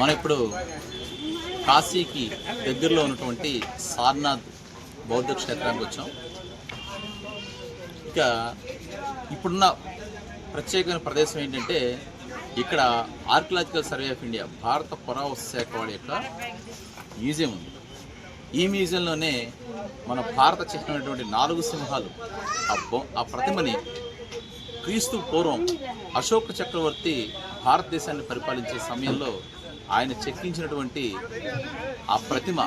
మనం ఇప్పుడు కాశీకి దగ్గరలో ఉన్నటువంటి సార్నాథ్ బౌద్ధ క్షేత్రానికి వచ్చాం. ఇక ఇప్పుడున్న ప్రత్యేకమైన ప్రదేశం ఏంటంటే ఇక్కడ ఆర్కియలాజికల్ సర్వే ఆఫ్ ఇండియా భారత పురావస్తు శాఖ వాడి యొక్క మ్యూజియం ఉంది. ఈ మ్యూజియంలోనే మన భారత చిహ్నమైనటువంటి నాలుగు సింహాలు ఆ ఆ ప్రతిమని క్రీస్తు పూర్వం అశోక చక్రవర్తి భారతదేశాన్ని పరిపాలించే సమయంలో ఆయన చెక్కించినటువంటి ఆ ప్రతిమ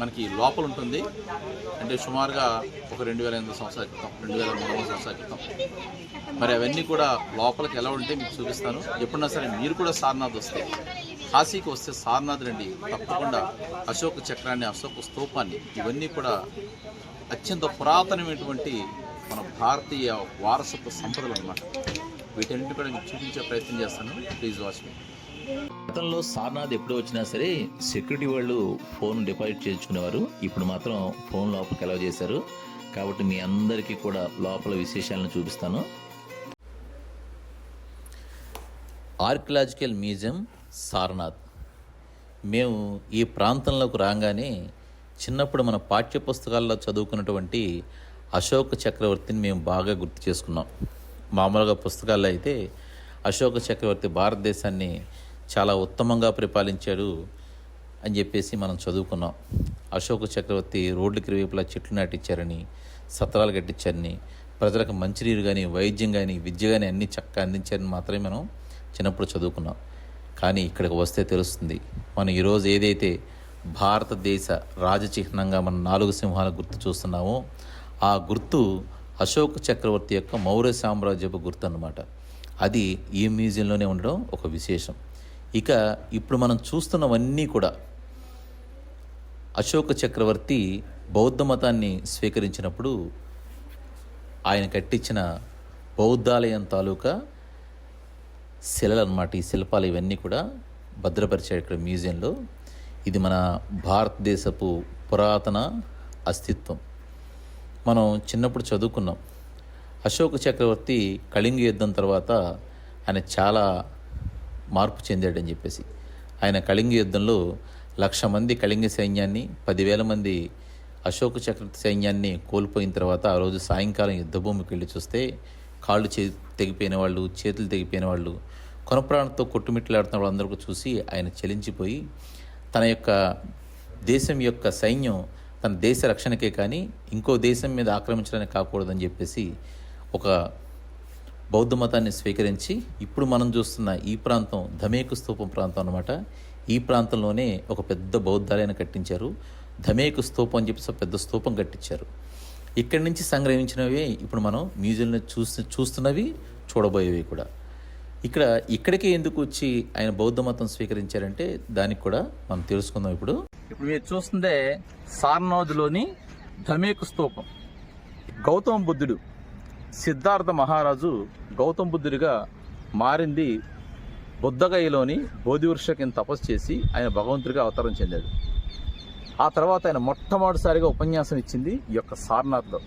మనకి లోపల ఉంటుంది. అంటే సుమారుగా ఒక రెండు వేల ఎనిమిది సంవత్సరాల క్రితం రెండు వేల మూడు వందల సంవత్సరాల క్రితం. మరి అవన్నీ కూడా లోపలికి ఎలా ఉంటే మీకు చూపిస్తాను. ఎప్పుడన్నా సరే మీరు కూడా సారనాథ్ వస్తే కాశీకి వస్తే సారనాథ్ రండి. తప్పకుండా అశోక చక్రాన్ని అశోక స్తూపాన్ని ఇవన్నీ కూడా అత్యంత పురాతనమైనటువంటి మన భారతీయ వారసత్వ సంపదలు అన్నమాట. వీటన్నిటి కూడా మీకు చూపించే ప్రయత్నం చేస్తాను. ప్లీజ్ వాచ్ మీ. గతంలో సార్నాథ్ ఎప్పుడు వచ్చినా సరే సెక్యూరిటీ వాళ్ళు ఫోన్ డిపాజిట్ చేయించుకునేవారు. ఇప్పుడు మాత్రం ఫోన్ లోపలికి అలౌ చేశారు. కాబట్టి మీ అందరికీ కూడా లోపల విశేషాలను చూపిస్తాను. Archaeological museum Sarnath. మేము ఈ ప్రాంతంలోకి రాగానే చిన్నప్పుడు మన పాఠ్య పుస్తకాల్లో చదువుకున్నటువంటి అశోక చక్రవర్తిని మేము బాగా గుర్తు చేసుకున్నాం. మామూలుగా పుస్తకాల్లో అయితే అశోక చక్రవర్తి భారతదేశాన్ని చాలా ఉత్తమంగా పరిపాలించాడు అని చెప్పేసి మనం చదువుకున్నాం. అశోక చక్రవర్తి రోడ్లకి ఇరువైపులా చెట్లు నాటించారని సత్రాలు కట్టించారని ప్రజలకు మంచినీరు కానీ వైద్యం కానీ విద్య కానీ అన్నీ చక్కగా అందించారని మాత్రమే మనం చిన్నప్పుడు చదువుకున్నాం. కానీ ఇక్కడికి వస్తే తెలుస్తుంది మనం ఈరోజు ఏదైతే భారతదేశ రాజచిహ్నంగా మన నాలుగు సింహాల గుర్తు చూస్తున్నామో ఆ గుర్తు అశోక చక్రవర్తి యొక్క మౌర్య సామ్రాజ్యపు గుర్తు అన్నమాట అది ఈ మ్యూజియంలోనే ఉండడం ఒక విశేషం. ఇక ఇప్పుడు మనం చూస్తున్నవన్నీ కూడా అశోక చక్రవర్తి బౌద్ధ మతాన్ని స్వీకరించినప్పుడు ఆయన కట్టించిన బౌద్ధాలయం తాలూకా శిలలు అన్నమాట ఈ శిల్పాలు ఇవన్నీ కూడా భద్రపరిచాడు ఇక్కడ మ్యూజియంలో. ఇది మన భారతదేశపు పురాతన అస్తిత్వం. మనం చిన్నప్పుడు చదువుకున్నాం. అశోక చక్రవర్తి కళింగ యుద్ధం తర్వాత ఆయన చాలా మార్పు చెందాడని చెప్పేసి. ఆయన కళింగ యుద్ధంలో లక్ష మంది కళింగ సైన్యాన్ని పదివేల మంది అశోక చక్రవర్తి సైన్యాన్ని కోల్పోయిన తర్వాత ఆ రోజు సాయంకాలం యుద్ధభూమికి వెళ్ళి చూస్తే కాళ్ళు చే తెగిపోయిన వాళ్ళు చేతులు తెగిపోయిన వాళ్ళు కొనప్రాణంతో కొట్టుమిట్లాడుతున్న వాళ్ళందరూ చూసి ఆయన చలించిపోయి తన యొక్క దేశం యొక్క సైన్యం తన దేశ రక్షణకే కానీ ఇంకో దేశం మీద ఆక్రమించడానికి కాకూడదని చెప్పేసి ఒక బౌద్ధ మతాన్ని స్వీకరించి ఇప్పుడు మనం చూస్తున్న ఈ ప్రాంతం ధమేకు స్తూపం ప్రాంతం అనమాట ఈ ప్రాంతంలోనే ఒక పెద్ద బౌద్ధాలయాన్ని కట్టించారు. ధమేకు స్తూపం అని చెప్పేసి పెద్ద స్తూపం కట్టించారు. ఇక్కడి నుంచి సంగ్రహించినవి ఇప్పుడు మనం మ్యూజియంలో చూసి చూస్తున్నవి చూడబోయేవి కూడా. ఇక్కడ ఇక్కడికే ఎందుకు వచ్చి ఆయన బౌద్ధ మతం స్వీకరించారంటే దానికి కూడా మనం తెలుసుకుందాం ఇప్పుడు. ఇప్పుడు మీరు చూస్తుందే సార్నాథ్లోని ధమేకు స్తూపం. గౌతమ బుద్ధుడు. సిద్ధార్థ మహారాజు గౌతమ బుద్ధుడిగా మారింది బుద్ధగయలోని బోధివృక్ష కింద తపస్సు చేసి ఆయన భగవంతుడిగా అవతారం చెందాడు. ఆ తర్వాత ఆయన మొట్టమొదటిసారిగా ఉపన్యాసం ఇచ్చింది ఈ యొక్క సారనాథ్లో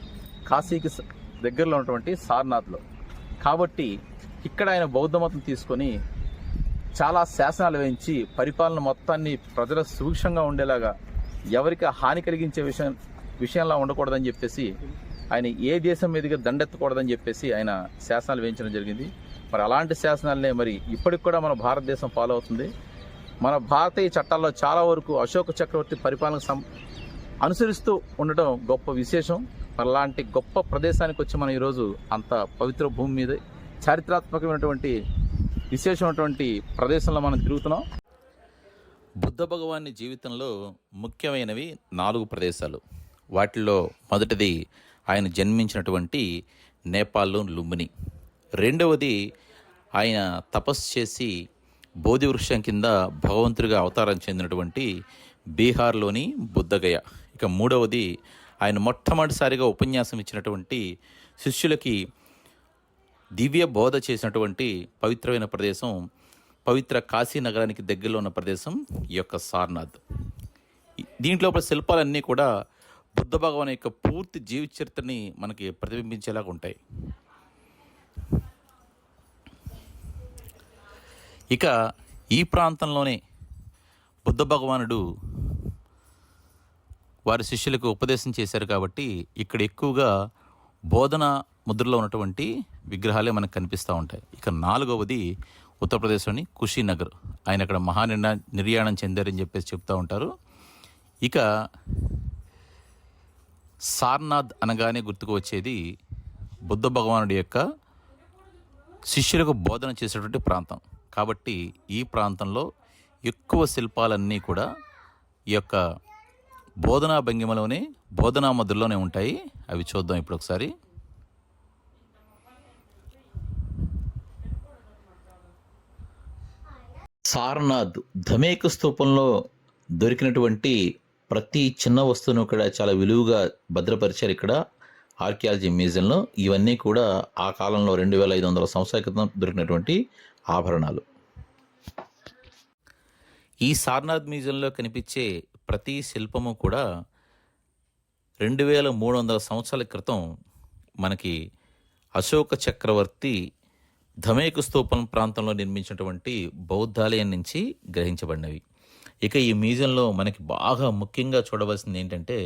కాశీకి దగ్గరలో ఉన్నటువంటి సారనాథ్లో. కాబట్టి ఇక్కడ ఆయన బౌద్ధ మతం తీసుకొని చాలా శాసనాలు వేయించి పరిపాలన మొత్తాన్ని ప్రజల సూక్ష్మంగా ఉండేలాగా ఎవరికి హాని కలిగించే విషయం విషయంలా ఉండకూడదని చెప్పేసి ఆయన ఏ దేశం మీదుగా దండెత్తకూడదని చెప్పేసి ఆయన శాసనాలు వేయించడం జరిగింది. మరి అలాంటి శాసనాలనే మరి ఇప్పటికి కూడా మన భారతదేశం ఫాలో అవుతుంది. మన భారతీయ చట్టాల్లో చాలా వరకు అశోక చక్రవర్తి పరిపాలన సం అనుసరిస్తూ ఉండటం గొప్ప విశేషం. మరి అలాంటి గొప్ప ప్రదేశానికి వచ్చి మనం ఈరోజు అంత పవిత్ర భూమి మీద చారిత్రాత్మకమైనటువంటి విశేషమైనటువంటి ప్రదేశంలో మనం తిరుగుతున్నాం. బుద్ధ భగవాని జీవితంలో ముఖ్యమైనవి నాలుగు ప్రదేశాలు. వాటిల్లో మొదటిది ఆయన జన్మించినటువంటి నేపాల్లో లుంబిని. రెండవది ఆయన తపస్సు చేసి బోధి వృక్షం కింద భగవంతుడిగా అవతారం చెందినటువంటి బీహార్లోని బుద్ధగయ. ఇక మూడవది ఆయన మొట్టమొదటిసారిగా ఉపన్యాసం ఇచ్చినటువంటి శిష్యులకి దివ్య బోధ చేసినటువంటి పవిత్రమైన ప్రదేశం పవిత్ర కాశీ నగరానికి దగ్గరలో ఉన్న ప్రదేశం ఈ యొక్క సార్నాథ్. దీంట్లో శిల్పాలన్నీ కూడా బుద్ధ భగవాన్ యొక్క పూర్తి జీవిత చరిత్రని మనకి ప్రతిబింబించేలాగా ఉంటాయి. ఇక ఈ ప్రాంతంలోనే బుద్ధ భగవానుడు వారి శిష్యులకు ఉపదేశం చేశారు కాబట్టి ఇక్కడ ఎక్కువగా బోధన ముద్రలో ఉన్నటువంటి విగ్రహాలే మనకు కనిపిస్తూ ఉంటాయి. ఇక నాలుగవది ఉత్తరప్రదేశ్లోని కుషీనగర్. ఆయన అక్కడ మహానిర్ణ నిర్యాణం చెందారని చెప్పేసి చెప్తూ ఉంటారు. ఇక సార్నాథ్ అనగానే గుర్తుకు వచ్చేది బుద్ధ భగవానుడి యొక్క శిష్యులకు బోధన చేసేటువంటి ప్రాంతం. కాబట్టి ఈ ప్రాంతంలో ఎక్కువ శిల్పాలన్నీ కూడా ఈ యొక్క బోధనా భంగిమలోనే బోధనా మధుల్లోనే ఉంటాయి. అవి చూద్దాం ఇప్పుడు ఒకసారి. సారనాథ్ ధమేక స్తూపంలో దొరికినటువంటి ప్రతి చిన్న వస్తువును కూడా చాలా విలువగా భద్రపరిచారు ఇక్కడ ఆర్కియాలజీ మ్యూజియంలో. ఇవన్నీ కూడా ఆ కాలంలో రెండు వేల ఐదు వందల సంవత్సరాల క్రితం దొరికినటువంటి ఆభరణాలు. ఈ సారనాథ్ మ్యూజియంలో కనిపించే ప్రతి శిల్పము కూడా రెండు వేల మూడు వందల సంవత్సరాల క్రితం మనకి అశోక చక్రవర్తి ధమేక స్తూపం ప్రాంతంలో నిర్మించినటువంటి బౌద్ధాలయం నుంచి గ్రహించబడినవి. ఇక ఈ మ్యూజియంలో మనకి బాగా ముఖ్యంగా చూడవలసింది ఏంటంటే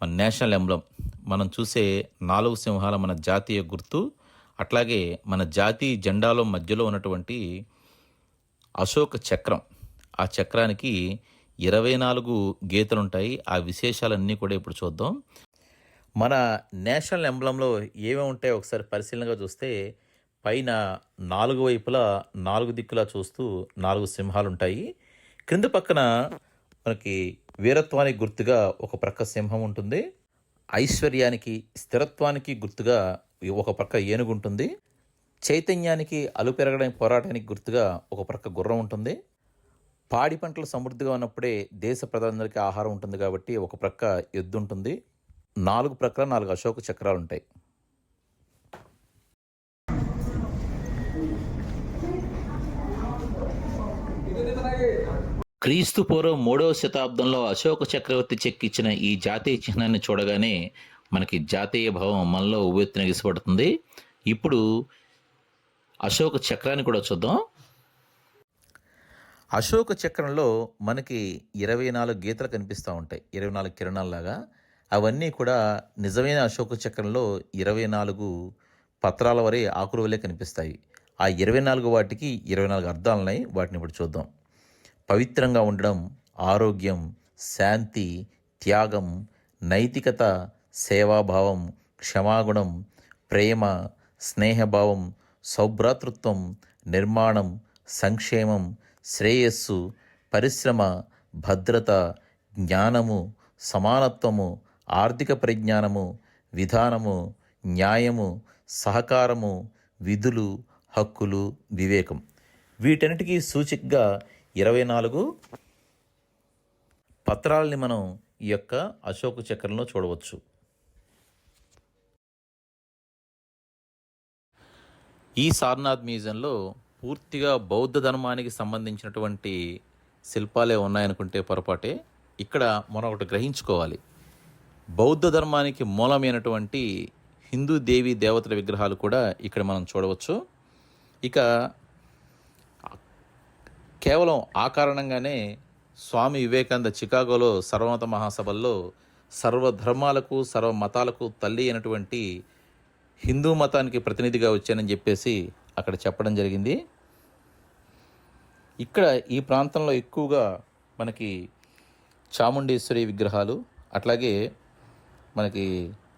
మన నేషనల్ ఎంబ్లం మనం చూసే నాలుగు సింహాల మన జాతీయ గుర్తు అట్లాగే మన జాతీయ జెండాలో మధ్యలో ఉన్నటువంటి అశోక చక్రం. ఆ చక్రానికి ఇరవై నాలుగు గీతలు ఉంటాయి ఆ విశేషాలన్నీ కూడా ఇప్పుడు చూద్దాం. మన నేషనల్ ఎంబ్లంలో ఏమేమి ఉంటాయో ఒకసారి పరిశీలనగా చూస్తే పైన నాలుగు వైపులా నాలుగు దిక్కులా చూస్తూ నాలుగు సింహాలు ఉంటాయి క్రింద పక్కన మనకి వీరత్వానికి గుర్తుగా ఒక ప్రక్క సింహం ఉంటుంది. ఐశ్వర్యానికి స్థిరత్వానికి గుర్తుగా ఒక ప్రక్క ఏనుగు ఉంటుంది. చైతన్యానికి అలు పెరగడానికి పోరాటానికి గుర్తుగా ఒక ప్రక్క గుర్రం ఉంటుంది. పాడి పంటలు సమృద్ధిగా ఉన్నప్పుడే దేశ ప్రజలందరికీ ఆహారం ఉంటుంది కాబట్టి ఒక ప్రక్క ఎద్దు ఉంటుంది. నాలుగు ప్రక్కల నాలుగు అశోక చక్రాలు ఉంటాయి క్రీస్తు పూర్వం మూడవ శతాబ్దంలో అశోక చక్రవర్తి చెక్కిచ్చిన ఈ జాతీయ చిహ్నాన్ని చూడగానే మనకి జాతీయ భావం మనలో ఉవ్వెత్తున ఎగిసిపడుతుంది. ఇప్పుడు అశోక చక్రాన్ని కూడా చూద్దాం. అశోక చక్రంలో మనకి ఇరవై నాలుగు గీతలు కనిపిస్తూ ఉంటాయి. ఇరవై నాలుగు కిరణాల్లాగా. అవన్నీ కూడా నిజమైన అశోక చక్రంలో ఇరవై నాలుగు పత్రాల వరే ఆకురువలే వలె కనిపిస్తాయి. ఆ ఇరవై నాలుగు వాటికి ఇరవై నాలుగు అర్థాలున్నాయి. వాటిని ఇప్పుడు చూద్దాం. పవిత్రంగా ఉండడం ఆరోగ్యం శాంతి త్యాగం నైతికత సేవాభావం క్షమాగుణం ప్రేమ స్నేహభావం సౌభ్రాతృత్వం నిర్మాణం సంక్షేమం శ్రేయస్సు పరిశ్రమ భద్రత జ్ఞానము సమానత్వము ఆర్థిక పరిజ్ఞానము విధానము న్యాయము సహకారము విధులు హక్కులు వివేకం. వీటన్నిటికీ సూచికగా ఇరవై నాలుగు పత్రాలని మనం ఈ యొక్క అశోక చక్రంలో చూడవచ్చు. ఈ సారనాథ్ మ్యూజియంలో పూర్తిగా బౌద్ధ ధర్మానికి సంబంధించినటువంటి శిల్పాలే ఉన్నాయనుకుంటే పొరపాటే ఇక్కడ మనం ఒకటి గ్రహించుకోవాలి. బౌద్ధ ధర్మానికి మూలమైనటువంటి హిందూ దేవీ దేవతల విగ్రహాలు కూడా ఇక్కడ మనం చూడవచ్చు. ఇక కేవలం ఆ కారణంగానే స్వామి వివేకానంద చికాగోలో సర్వమత మహాసభల్లో సర్వధర్మాలకు సర్వ మతాలకు తల్లి అయినటువంటి హిందూ మతానికి ప్రతినిధిగా వచ్చానని చెప్పేసి అక్కడ చెప్పడం జరిగింది. ఇక్కడ ఈ ప్రాంతంలో ఎక్కువగా మనకి చాముండేశ్వరి విగ్రహాలు అట్లాగే మనకి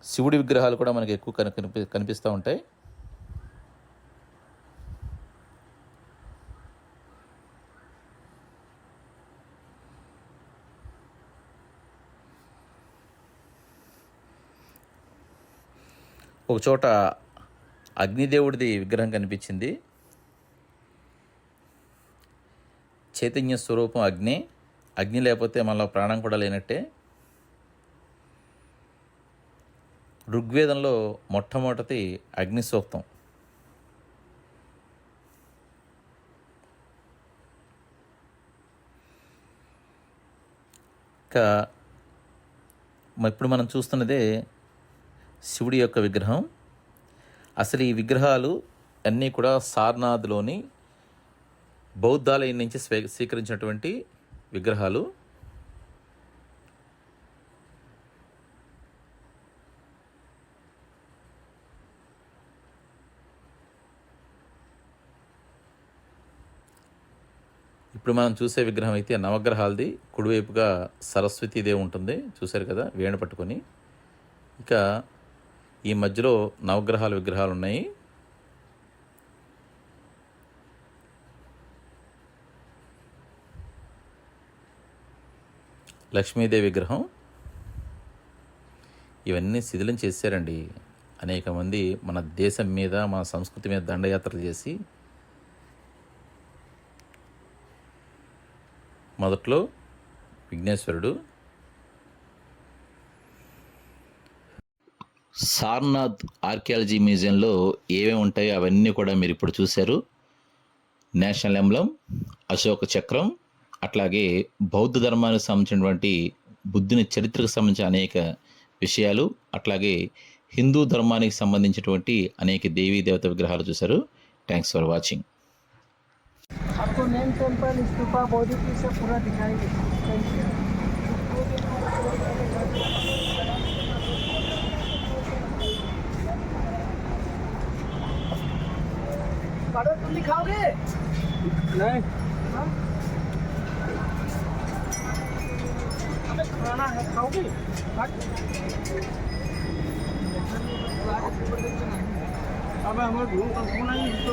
శివుడి విగ్రహాలు కూడా మనకి ఎక్కువ కనిపి కనిపిస్తూ ఉంటాయి. ఒక చోట అగ్నిదేవుడిది విగ్రహం కనిపించింది. చైతన్య స్వరూపం అగ్ని. అగ్ని లేకపోతే మళ్ళీ ప్రాణం కూడా లేనట్టే. ఋగ్వేదంలో మొట్టమొదటి అగ్ని సూక్తం ఇంకా ఇప్పుడు మనం చూస్తున్నదే శివుడి యొక్క విగ్రహం. అసలు ఈ విగ్రహాలు అన్నీ కూడా సార్నాథ్లోని బౌద్ధాలయం నుంచి స్వీ స్వీకరించినటువంటి విగ్రహాలు. ఇప్పుడు మనం చూసే విగ్రహం అయితే నవగ్రహాలది. కుడివైపుగా సరస్వతీదేవి ఉంటుంది. చూశారు కదా వేణు పట్టుకొని. ఇక ఈ మధ్యలో నవగ్రహాల విగ్రహాలు ఉన్నాయి లక్ష్మీదేవి విగ్రహం. ఇవన్నీ శిథిలం చేశారండి. అనేక మంది మన దేశం మీద మన సంస్కృతి మీద దండయాత్రలు చేసి మొదట్లో విఘ్నేశ్వరుడు సార్నాథ్ ఆర్కియాలజీ మ్యూజియంలో ఏమేమి ఉంటాయో అవన్నీ కూడా మీరు ఇప్పుడు చూశారు నేషనల్ ఎంబ్లం అశోక చక్రం అట్లాగే బౌద్ధ ధర్మానికి సంబంధించినటువంటి బుద్ధుని చరిత్రకు సంబంధించిన అనేక విషయాలు అట్లాగే హిందూ ధర్మానికి సంబంధించినటువంటి అనేక దేవీ దేవత విగ్రహాలు చూశారు థ్యాంక్స్ ఫర్ వాచింగ్ आपको मेन टेम्पल स्तूपा बौद्ध की सब पूरा दिखाएंगे Thank you. पारो तुम दिखाओगे नहीं हमें खाना है खाओगे अब हमें घूम नहीं तो